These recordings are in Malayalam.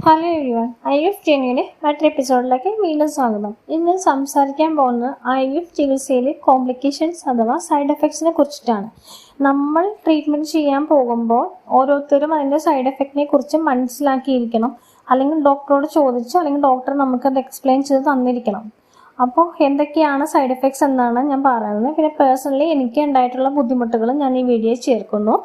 ഹലോ എവരിവൺ ഐ എഫ് ജെനിയുടെ മറ്റൊരു എപ്പിസോഡിലേക്ക് വീണ്ടും സ്വാഗതം. ഇന്ന് സംസാരിക്കാൻ പോകുന്നത് ഐ എഫ് ചികിത്സയിലെ കോംപ്ലിക്കേഷൻസ് അഥവാ സൈഡ് എഫക്ട്സിനെ കുറിച്ചിട്ടാണ്. നമ്മൾ ട്രീറ്റ്മെന്റ് ചെയ്യാൻ പോകുമ്പോൾ ഓരോരുത്തരും അതിന്റെ സൈഡ് എഫക്റ്റിനെ കുറിച്ച് മനസ്സിലാക്കിയിരിക്കണം. അല്ലെങ്കിൽ ഡോക്ടറോട് ചോദിച്ച് അല്ലെങ്കിൽ ഡോക്ടർ നമുക്കത് എക്സ്പ്ലെയിൻ ചെയ്ത് തന്നിരിക്കണം. അപ്പോൾ എന്തൊക്കെയാണ് സൈഡ് എഫക്ട്സ് എന്നാണ് ഞാൻ പറയുന്നത്. പിന്നെ പേഴ്സണലി എനിക്ക് ഉണ്ടായിട്ടുള്ള ബുദ്ധിമുട്ടുകൾ ഞാൻ ഈ വീഡിയോയിൽ ചേർക്കുന്നു.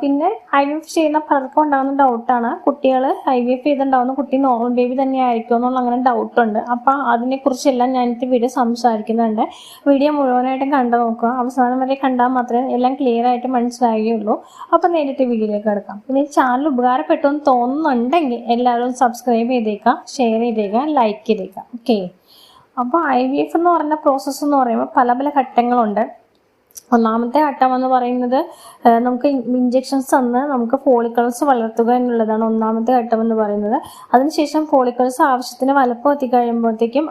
പിന്നെ ഐ വി എഫ് ചെയ്യുന്ന പലർക്കും ഉണ്ടാകുന്ന ഡൗട്ടാണ് കുട്ടികൾ ഐ വി എഫ് ചെയ്തുണ്ടാവുന്ന കുട്ടി നോർമൽ ബേബി തന്നെ ആയിരിക്കും എന്നുള്ള അങ്ങനെ ഡൗട്ടുണ്ട് അപ്പോൾ അതിനെക്കുറിച്ചെല്ലാം ഞാൻ ഇന്നത്തെ വീഡിയോ സംസാരിക്കുന്നുണ്ട്. വീഡിയോ മുഴുവനായിട്ടും കണ്ടു നോക്കുക. അവസാനം വരെ കണ്ടാൽ മാത്രമേ എല്ലാം ക്ലിയർ ആയിട്ട് മനസ്സിലാകുകയുള്ളൂ അപ്പോൾ നേരിട്ട് വീഡിയോയിലേക്ക് കിടക്കാം. പിന്നെ ചാനൽ ഉപകാരപ്പെട്ടു എന്ന് തോന്നുന്നുണ്ടെങ്കിൽ എല്ലാവരും സബ്സ്ക്രൈബ് ചെയ്തേക്കാം ഷെയർ ചെയ്തേക്കാം ലൈക്ക് ചെയ്തേക്കാം ഓക്കെ അപ്പോൾ ഐ വി എഫ് എന്ന് പറഞ്ഞ പ്രോസസ്സ് എന്ന് പറയുമ്പോൾ പല പല ഘട്ടങ്ങളുണ്ട്. ഒന്നാമത്തെ ഘട്ടം എന്ന് പറയുന്നത് നമുക്ക് ഇഞ്ചെക്ഷൻസ് തന്ന് നമുക്ക് ഫോളിക്കിൾസ് വളർത്തുക എന്നുള്ളതാണ് ഒന്നാമത്തെ ഘട്ടം എന്ന് പറയുന്നത്. അതിനുശേഷം ഫോളിക്കിൾസ് ആവശ്യത്തിന് വലപ്പം എത്തിക്കഴിയുമ്പോഴത്തേക്കും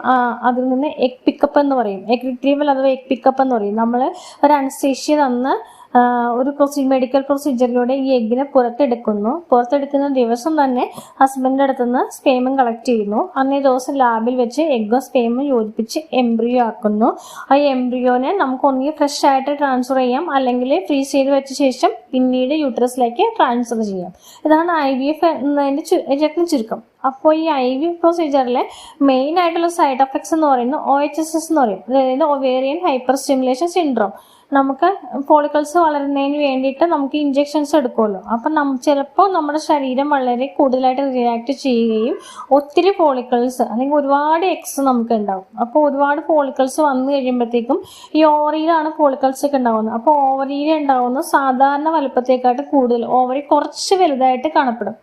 അതിൽ നിന്ന് എഗ് പിക്കപ്പ് എന്ന് പറയും. എഗ് റിട്രീവൽ അഥവാ എഗ് പിക്കപ്പ് എന്ന് പറയും. നമ്മൾ ഒരു അനുശേഷി തന്ന് ഒരു പ്രൊസീ മെഡിക്കൽ പ്രൊസീജിയറിലൂടെ ഈ എഗ്ഗിനെ പുറത്തെടുക്കുന്നു. പുറത്തെടുക്കുന്ന ദിവസം തന്നെ ഹസ്ബൻഡിന്റെ അടുത്ത് നിന്ന് സ്പേമും കളക്ട് ചെയ്യുന്നു. അന്നേ ദിവസം ലാബിൽ വെച്ച് എഗ്ഗും സ്പേമും യോജിപ്പിച്ച് എംബ്രിയോ ആക്കുന്നു. ആ എംബ്രിയോനെ നമുക്ക് ഒന്നുകിൽ ഫ്രഷ് ആയിട്ട് ട്രാൻസ്ഫർ ചെയ്യാം അല്ലെങ്കിൽ ഫ്രീസ് ചെയ്ത് വെച്ച ശേഷം പിന്നീട് യൂട്രസിലേക്ക് ട്രാൻസ്ഫർ ചെയ്യാം. ഇതാണ് ഐ വി എഫ് എന്നതിന്റെ ചുരുക്കം. അപ്പോൾ ഈ ഐ വി പ്രൊസീജിയറിലെ മെയിൻ ആയിട്ടുള്ള സൈഡ് എഫക്ട്സ് എന്ന് പറയുന്നത് ഒ എച്ച് എസ് എസ് എന്ന് പറയും. അതായത് ഒവേറിയൻ ഹൈപ്പർ സ്റ്റിമുലേഷൻ സിൻഡ്രോം നമുക്ക് ഫോളിക്കിൾസ് വളരുന്നതിന് വേണ്ടിയിട്ട് നമുക്ക് ഇഞ്ചെക്ഷൻസ് എടുക്കുമല്ലോ. അപ്പം നമ്മ ചിലപ്പോൾ നമ്മുടെ ശരീരം വളരെ കൂടുതലായിട്ട് റിയാക്ട് ചെയ്യുകയും ഒത്തിരി ഫോളിക്കിൾസ് അല്ലെങ്കിൽ ഒരുപാട് എക്സ് നമുക്ക് ഉണ്ടാവും. അപ്പോൾ ഒരുപാട് ഫോളിക്കിൾസ് വന്നു കഴിയുമ്പോഴത്തേക്കും ഈ ഓവറിയിലാണ് ഫോളിക്കിൾസ് ഒക്കെ ഉണ്ടാവുന്നത്. അപ്പോൾ ഓവറിയിൽ ഉണ്ടാവുന്ന സാധാരണ വലുപ്പത്തേക്കാട്ട് കൂടുതൽ ഓവറി കുറച്ച് വലുതായിട്ട് കാണപ്പെടും.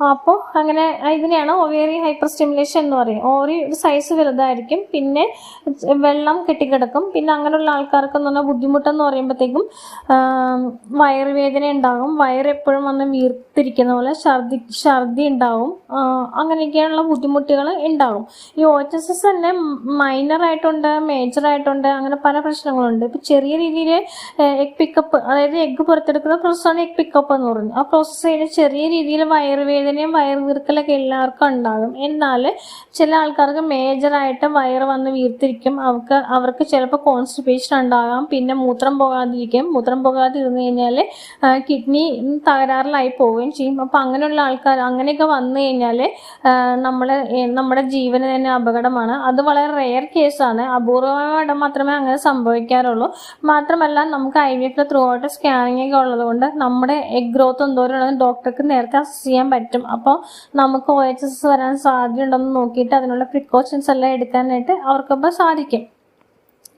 അപ്പോൾ അങ്ങനെ ഇതിനെയാണ് ഓവേറി ഹൈപ്പർ സ്റ്റിമുലേഷൻ എന്ന് പറയും. ഓവറി ഒരു സൈസ് വലുതായിരിക്കും. പിന്നെ വെള്ളം കെട്ടിക്കിടക്കും. പിന്നെ അങ്ങനെയുള്ള ആൾക്കാർക്ക് എന്ന് പറഞ്ഞാൽ ബുദ്ധിമുട്ടെന്ന് പറയുമ്പോഴത്തേക്കും വയറ് വയറുവേദന ഉണ്ടാകും. വയർ എപ്പോഴും വന്ന് വീർത്തിരിക്കുന്ന പോലെ ഛർദി ഛർദി ഉണ്ടാകും അങ്ങനെയൊക്കെയുള്ള ബുദ്ധിമുട്ടുകൾ ഉണ്ടാകും. ഈ ഒ എച്ച് എസ് തന്നെ മൈനർ ആയിട്ടുണ്ട് മേജർ ആയിട്ടുണ്ട് അങ്ങനെ പല പ്രശ്നങ്ങളുണ്ട്. ഇപ്പം ചെറിയ രീതിയിൽ എഗ് പിക്കപ്പ് അതായത് എഗ് പുറത്തെടുക്കുന്ന പ്രോസസ്സാണ് എഗ് പിക്കപ്പ് എന്ന് പറയുന്നത്. ആ പ്രോസസ്സ് ചെയ്യുന്ന ചെറിയ രീതിയിൽ വയറുവേദനയും വയറ് വീർക്കലൊക്കെ എല്ലാവർക്കും ഉണ്ടാകും. എന്നാൽ ചില ആൾക്കാർക്ക് മേജറായിട്ട് വയറ് വന്ന് വീർത്തിരിക്കും. അവർക്ക് അവർക്ക് ചിലപ്പോൾ കോൺസ്റ്റിപ്പേഷൻ ഉണ്ടാകാം. പിന്നെ മൂത്രം പോകാതിരിക്കും. മൂത്രം പോകാതെ ഇരുന്ന് കഴിഞ്ഞാൽ കിഡ്നി തകരാറിലായി പോവുകയും ചെയ്യും. അപ്പോൾ അങ്ങനെയുള്ള ആൾക്കാർ അങ്ങനെയൊക്കെ വന്നു കഴിഞ്ഞാൽ നമ്മൾ നമ്മുടെ ജീവന് തന്നെ അപകടമാണ്. അത് വളരെ റെയർ കേസാണ് അപൂർവമായിട്ട് മാത്രമേ അങ്ങനെ സംഭവിക്കാറുള്ളൂ. മാത്രമല്ല നമുക്ക് ഐ വി എഫിൽ ത്രൂ ഔട്ട് സ്കാനിങ് ഒക്കെ ഉള്ളത് കൊണ്ട് നമ്മുടെ എഗ് ഗ്രോത്ത് എന്തോരം ഡോക്ടർക്ക് നേരത്തെ അസസ് ചെയ്യാൻ പറ്റും അപ്പോൾ നമുക്ക് ഒ എച്ച് എസ് വരാൻ സാധ്യതയുണ്ടെന്ന് നോക്കിയിട്ട് അതിനുള്ള പ്രിക്കോഷൻസ് എല്ലാം എടുക്കാനായിട്ട് അവർക്കപ്പോൾ സാധിക്കും.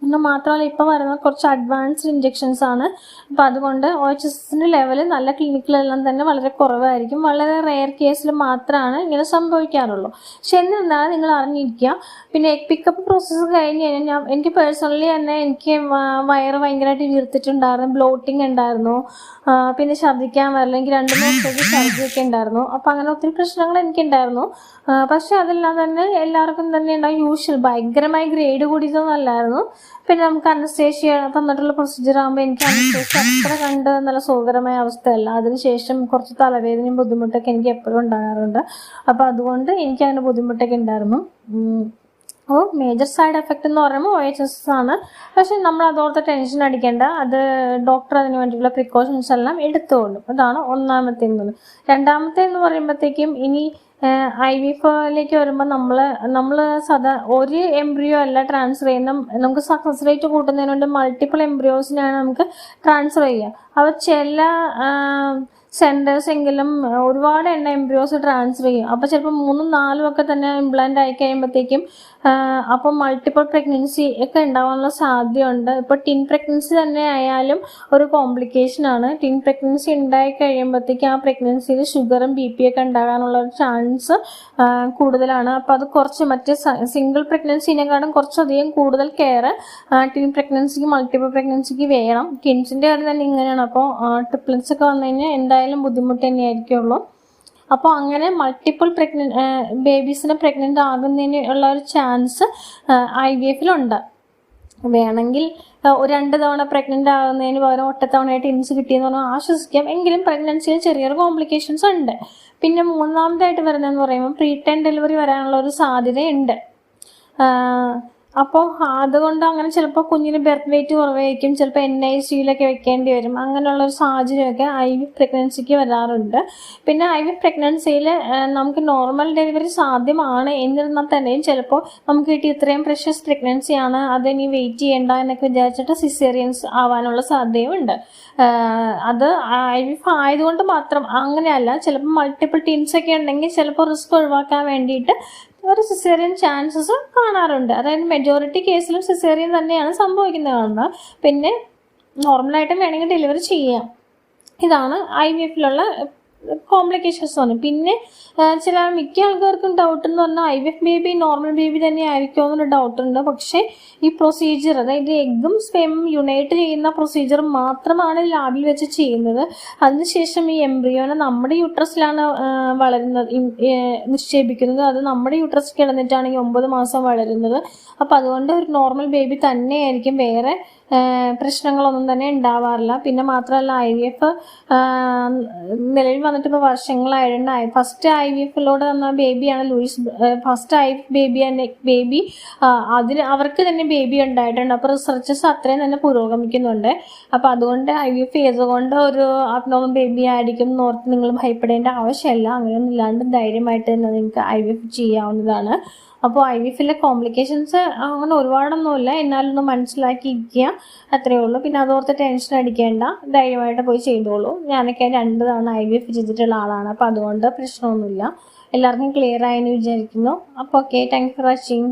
പിന്നെ മാത്രമല്ല ഇപ്പോൾ വരുന്ന കുറച്ച് അഡ്വാൻസ്ഡ് ഇഞ്ചെക്ഷൻസ് ആണ്. അപ്പം അതുകൊണ്ട് ഒ എച്ച് എസിന്റെ ലെവൽ നല്ല ക്ലിനിക്കിലെല്ലാം തന്നെ വളരെ കുറവായിരിക്കും. വളരെ റെയർ കേസിൽ മാത്രമാണ് ഇങ്ങനെ സംഭവിക്കാറുള്ളൂ. പക്ഷെ എന്നിരുന്നാലും നിങ്ങൾ അറിഞ്ഞിരിക്കുക പിന്നെ എഗ് പിക്കപ്പ് പ്രോസസ്സ് കഴിഞ്ഞ് കഴിഞ്ഞാൽ ഞാൻ എനിക്ക് പേഴ്സണലി തന്നെ എനിക്ക് വയറ് ഭയങ്കരമായിട്ട് വീർത്തിട്ടുണ്ടായിരുന്നു ബ്ലോട്ടിംഗ് ഉണ്ടായിരുന്നു പിന്നെ ഛർദ്ദിക്കാൻ വരില്ല എനിക്ക് രണ്ട് മാസത്തേക്ക് ഛർദ്ദിയൊക്കെ ഉണ്ടായിരുന്നു. അപ്പം അങ്ങനെ ഒത്തിരി പ്രശ്നങ്ങൾ എനിക്കുണ്ടായിരുന്നു. പക്ഷെ അതെല്ലാം തന്നെ എല്ലാവർക്കും തന്നെ ഉണ്ടാവും യൂഷ്വൽ ഭയങ്കരമായി ഗ്രേഡ് കൂടിയതൊന്നും അല്ലായിരുന്നു. പിന്നെ നമുക്ക് അനസ്തേഷ്യ തന്നിട്ടുള്ള പ്രൊസീജിയർ ആകുമ്പോൾ എനിക്ക് അനസ്തേഷ്യ അത്ര കണ്ട് നല്ല സുഖകരമായ അവസ്ഥയല്ല. അതിനുശേഷം കുറച്ച് തലവേദനയും ബുദ്ധിമുട്ടൊക്കെ എനിക്ക് എപ്പോഴും ഉണ്ടാകാറുണ്ട്. അപ്പോൾ അതുകൊണ്ട് എനിക്ക് അങ്ങനെ ബുദ്ധിമുട്ടൊക്കെ ഉണ്ടായിരുന്നു. അപ്പോൾ മേജർ സൈഡ് എഫക്റ്റ് എന്ന് പറയുമ്പോൾ ഒ എച്ച് എസ് ആണ്. പക്ഷെ നമ്മൾ അതോർത്ത് ടെൻഷൻ അടിക്കേണ്ട. അത് ഡോക്ടർ അതിന് വേണ്ടിയുള്ള പ്രിക്കോഷൻസ് എല്ലാം എടുത്തോളും. അതാണ് ഒന്നാമത്തെ എന്ന് രണ്ടാമത്തെ എന്ന് പറയുമ്പോഴത്തേക്കും ഇനി ഐ വി ഫോയിലേക്ക് വരുമ്പോൾ നമ്മൾ നമ്മൾ സദാ ഒരു എംബ്രിയോ അല്ല ട്രാൻസ്ഫർ ചെയ്യുന്ന. നമുക്ക് സക്സസ് റേറ്റ് കൂട്ടുന്നതിനുണ്ട് മൾട്ടിപ്പിൾ എംബ്രിയോസിനാണ് നമുക്ക് ട്രാൻസ്ഫർ ചെയ്യുക. അപ്പോൾ ചില സെന്റേഴ്സ് എങ്കിലും ഒരുപാട് എണ്ണ എംബ്രിയോസ് ട്രാൻസ്ഫർ ചെയ്യും. അപ്പോൾ ചിലപ്പോൾ മൂന്നും നാലും ഒക്കെ തന്നെ ഇംപ്ലാന്റ് ആയി കഴിയുമ്പോഴത്തേക്കും അപ്പോൾ മൾട്ടിപ്പിൾ പ്രഗ്നൻസി ഒക്കെ ഉണ്ടാവാനുള്ള സാധ്യതയുണ്ട്. ഇപ്പോൾ ടിൻ പ്രഗ്നൻസി തന്നെ ആയാലും ഒരു കോംപ്ലിക്കേഷൻ ആണ്. ടിൻ പ്രഗ്നൻസി ഉണ്ടായി കഴിയുമ്പോഴത്തേക്കും ആ പ്രഗ്നൻസിയിൽ ഷുഗറും ബി പി ഒക്കെ ഉണ്ടാകാനുള്ള ചാൻസ് കൂടുതലാണ്. അപ്പോൾ അത് കുറച്ച് മറ്റേ സിംഗിൾ പ്രഗ്നൻസിനെക്കാളും കുറച്ചധികം കൂടുതൽ കെയർ ടിൻ പ്രഗ്നൻസിക്ക് മൾട്ടിപ്പിൾ പ്രഗ്നൻസിക്ക് വേണം. കിൻസിന്റെ കാര്യം തന്നെ ഇങ്ങനെയാണ്. അപ്പോൾ ട്രിപ്ലൻസ് ഒക്കെ വന്നു കഴിഞ്ഞാൽ എന്തായാലും ബുദ്ധിമുട്ട് തന്നെയായിരിക്കുള്ളൂ. അപ്പോൾ അങ്ങനെ മൾട്ടിപ്പിൾ പ്രഗ്നൻ ബേബീസിനെ പ്രഗ്നന്റ് ആകുന്നതിന് ഉള്ള ഒരു ചാൻസ് ഐ വി എഫിലുണ്ട് വേണമെങ്കിൽ രണ്ട് തവണ പ്രഗ്നന്റ് ആകുന്നതിന് പകരം ഒറ്റത്തവണയായിട്ട് ഇൻസ് കിട്ടിയെന്ന് പറഞ്ഞാൽ ആശ്വസിക്കാം. എങ്കിലും പ്രഗ്നൻസിയിൽ ചെറിയൊരു കോംപ്ലിക്കേഷൻസ് ഉണ്ട്. പിന്നെ മൂന്നാമതായിട്ട് വരുന്നതെന്ന് പറയുമ്പോൾ പ്രീ ടൈം ഡെലിവറി വരാനുള്ള ഒരു സാധ്യതയുണ്ട്. അപ്പോൾ അതുകൊണ്ട് അങ്ങനെ ചിലപ്പോൾ കുഞ്ഞിന് ബെർത്ത് വെയിറ്റ് കുറവായിരിക്കും ചിലപ്പോൾ എൻ ഐ സിയിലൊക്കെ വെക്കേണ്ടി വരും. അങ്ങനെയുള്ള ഒരു സാഹചര്യമൊക്കെ ഐ വി പ്രഗ്നൻസിക്ക് വരാറുണ്ട്. പിന്നെ ഐ വി പ്രഗ്നൻസിയിൽ നമുക്ക് നോർമൽ ഡെലിവറി സാധ്യമാണ്. എന്നിരുന്നാൽ തന്നെയും ചിലപ്പോൾ നമുക്ക് കിട്ടിയ ഇത്രയും പ്രഷ്യസ് പ്രഗ്നൻസിയാണ് അത് ഇനി വെയിറ്റ് ചെയ്യേണ്ട എന്നൊക്കെ വിചാരിച്ചിട്ട് സിസേറിയൻസ് ആവാനുള്ള സാധ്യതയുണ്ട് അത് ഐ വി ആയതുകൊണ്ട് മാത്രം അങ്ങനെയല്ല. ചിലപ്പോൾ മൾട്ടിപ്പിൾ ടീംസ് ഒക്കെ ഉണ്ടെങ്കിൽ ചിലപ്പോൾ റിസ്ക് ഒഴിവാക്കാൻ വേണ്ടിയിട്ട് ഒരു സിസേറിയൻ ചാൻസസ് കാണാറുണ്ട്. അതായത് മെജോറിറ്റി കേസിലും സിസേറിയൻ തന്നെയാണ് സംഭവിക്കുന്നത് കാണുന്നത് പിന്നെ നോർമലായിട്ടും വേണമെങ്കിൽ ഡെലിവറി ചെയ്യാം. ഇതാണ് ഐ വി എഫിലുള്ള കോംപ്ലിക്കേഷൻസ് ആണ്. പിന്നെ ചില മിക്ക ആൾക്കാർക്കും ഡൗട്ട് എന്ന് പറഞ്ഞാൽ I V F baby normal baby തന്നെ ആയിരിക്കുമോ എന്നൊരു ഡൗട്ട് ഉണ്ട്. പക്ഷേ ഈ പ്രൊസീജിയർ അതായത് എഗ്ഗും സ്പെമും യുണൈറ്റ് ചെയ്യുന്ന പ്രൊസീജിയർ മാത്രമാണ് ലാബിൽ വെച്ച് ചെയ്യുന്നത്. അതിനുശേഷം ഈ എംബ്രിയോനെ നമ്മുടെ യൂട്രസിലാണ് വളരുന്നത് നിക്ഷേപിക്കുന്നത്. അത് നമ്മുടെ യൂട്രസ് കിടന്നിട്ടാണെങ്കിൽ ഒമ്പത് മാസം വളരുന്നത്. അപ്പം അതുകൊണ്ട് ഒരു നോർമൽ ബേബി തന്നെയായിരിക്കും. വേറെ പ്രശ്നങ്ങളൊന്നും തന്നെ ഉണ്ടാവാറില്ല. പിന്നെ മാത്രമല്ല ഐ വി എഫ് നിലവിൽ വന്നിട്ട് ഇപ്പോൾ വർഷങ്ങളായിട്ടുണ്ട് ഫസ്റ്റ് ഐ വി എഫിലൂടെ തന്ന ബേബിയാണ് Louise first I baby baby അതിന് അവർക്ക് തന്നെ ബേബി ഉണ്ടായിട്ടുണ്ട്. അപ്പോൾ റിസർച്ചസ് അത്രയും തന്നെ പുരോഗമിക്കുന്നുണ്ട്. അപ്പോൾ അതുകൊണ്ട് ഐ വി എഫ് ചെയ്തുകൊണ്ട് ഒരു അബ്നോമൽ ബേബി ആയിരിക്കും എന്ന് ഓർത്ത് നിങ്ങൾ ഭയപ്പെടേണ്ട ആവശ്യമില്ല. അങ്ങനെയൊന്നും ഇല്ലാണ്ട് ധൈര്യമായിട്ട് തന്നെ നിങ്ങൾക്ക് ഐ വി എഫ് ചെയ്യാവുന്നതാണ്. അപ്പോൾ ഐ വി എഫിലെ കോംപ്ലിക്കേഷൻസ് അങ്ങനെ ഒരുപാടൊന്നുമില്ല. ഒന്ന് മനസ്സിലാക്കിയിരിക്കുക. അത്രയേ ഉള്ളൂ. പിന്നെ അതോർത്ത് ടെൻഷൻ അടിക്കേണ്ട. ധൈര്യമായിട്ട് പോയി ചെയ്തോളൂ. ഞാനൊക്കെ രണ്ട് തവണ ഐ വി എഫ് ചെയ്തിട്ടുള്ള ആളാണ്. അപ്പോൾ അതുകൊണ്ട് പ്രശ്നമൊന്നുമില്ല. എല്ലാവർക്കും ക്ലിയർ ആയെന്ന് വിചാരിക്കുന്നു. അപ്പോൾ ഓക്കെ താങ്ക് ഫോർ വാച്ചിങ്